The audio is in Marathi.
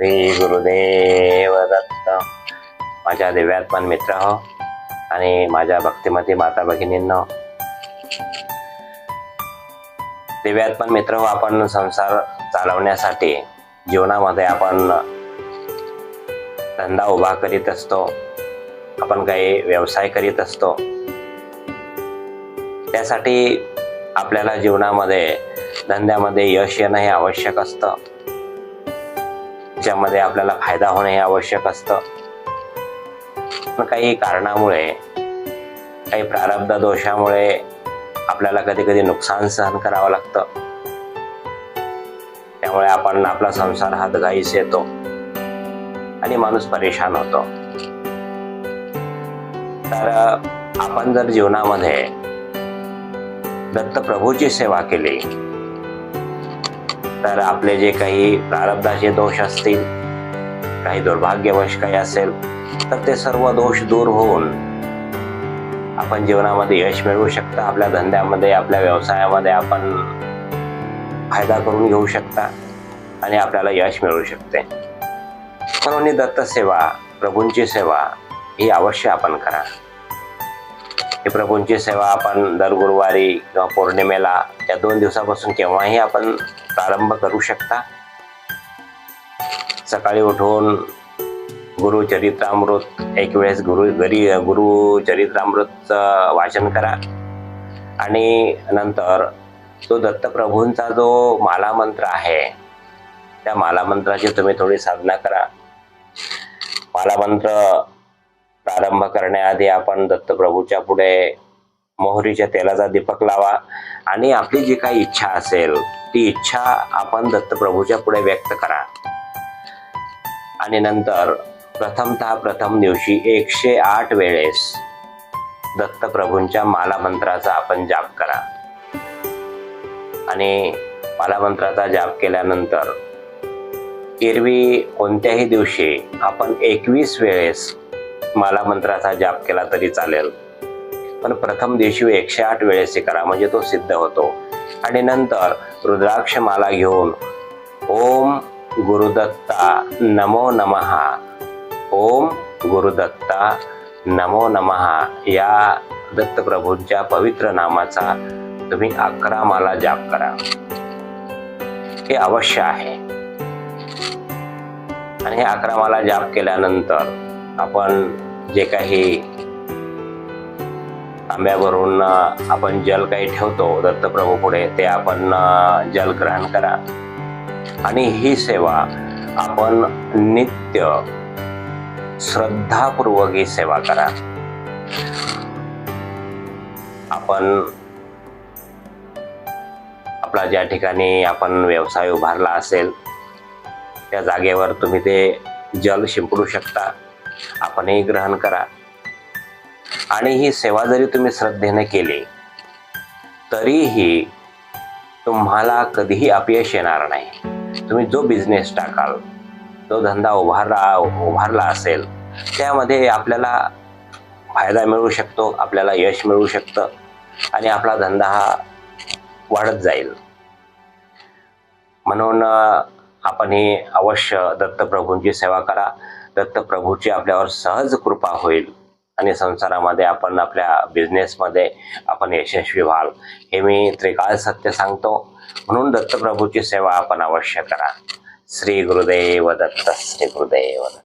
श्री गुरुदेव दत्त माझ्या दिव्यात्मन मित्र हो. आणि माझ्या भक्तिमती माता भगिनींनो. दिव्यात्मन मित्र हो आपण संसार चालवण्यासाठी जीवनामध्ये आपण धंदा उभा करीत असतो. आपण काही व्यवसाय करीत असतो. त्यासाठी आपल्याला जीवनामध्ये धंद्यामध्ये यश येणं हे आवश्यक असतं. याच्यामध्ये आपल्याला फायदा होणे हे आवश्यक असतं. पण काही कारणामुळे काही प्रारब्ध दोषामुळे आपल्याला कधी कधी नुकसान सहन करावं लागतं. त्यामुळे आपण आपला संसार हातघाईस येतो आणि माणूस परेशान होतो. तर आपण जर जीवनामध्ये दत्तप्रभूची सेवा केली तर आपले जे काही प्रारब्धाचे दोष असतील काही दुर्भाग्यवश काही असेल तर ते सर्व दोष दूर होऊन आपण जीवनामध्ये यश मिळवू शकता. आपल्या धंद्यामध्ये आपल्या व्यवसायामध्ये आपण फायदा करून घेऊ शकता आणि आपल्याला यश मिळू शकते. म्हणून दत्त सेवा प्रभूंची सेवा ही अवश्य आपण करा. ही प्रभूंची सेवा आपण दर गुरुवारी किंवा पौर्णिमेला या दोन दिवसापासून केव्हाही आपण प्रारंभ करू शकता. सकाळी उठून गुरुचरित्रामृत एक वेळेस गुरु घरी गुरुचरित्रामृतचं वाचन करा. आणि नंतर तो दत्तप्रभूंचा जो माला मंत्र आहे त्या माला मंत्राची तुम्ही थोडी साधना करा. माला मंत्र प्रारंभ करण्याआधी आपण दत्तप्रभूच्या पुढे मोहरीच्या तेलाचा दीपक लावा. आणि आपली जी काही इच्छा असेल ती इच्छा आपण दत्तप्रभूच्या पुढे व्यक्त करा. आणि नंतर प्रथमतः प्रथम दिवशी एकशे आठ वेळेस दत्तप्रभूंच्या माला मंत्राचा आपण जाप करा. आणि माला मंत्राचा जाप केल्यानंतर एरवी कोणत्याही दिवशी आपण एकवीस वेळेस माला मंत्राचा जाप केला तरी चालेल. पण प्रथम दिवशी एकशे आठ वेळेस करा म्हणजे तो सिद्ध होतो. आणि नंतर रुद्राक्ष माला घेऊन ओम गुरुदत्ता नमो नमहा ओम गुरुदत्ता नमो नमहा या दत्तप्रभूंच्या पवित्र नामाचा तुम्ही अकरा माला जाप करा. हे अवश्य आहे. आणि हे अकरा माला जाप केल्यानंतर आपण जे काही आंब्यावरून आपण जल काही ठेवतो दत्तप्रभू पुढे ते आपण जल ग्रहण करा. आणि ही सेवा आपण नित्य श्रद्धापूर्वक ही सेवा करा. आपण आपला ज्या ठिकाणी आपण व्यवसाय उभारला असेल त्या जागेवर तुम्ही ते जल शिंपडू शकता. आपणही ग्रहण करा. आणि ही सेवा जरी तुम्ही श्रद्धेने केली तरीही तुम्हाला कधीही अपयश येणार नाही. तुम्ही जो बिझनेस टाकाल जो धंदा उभारला उभारला असेल त्यामध्ये आपल्याला फायदा मिळू शकतो आपल्याला यश मिळू शकतं आणि आपला धंदा हा वाढत जाईल. म्हणून आपण ही अवश्य दत्तप्रभूंची सेवा करा. दत्तप्रभूची आपल्यावर सहज कृपा होईल. आणि संसारामध्ये आपण आपल्या बिझनेसमध्ये आपण यशस्वी व्हाल. हे मी त्रिकाळ सत्य सांगतो. म्हणून दत्तप्रभूची सेवा आपण अवश्य करा. श्री गुरुदेव दत्त श्री गुरुदेव दत्त.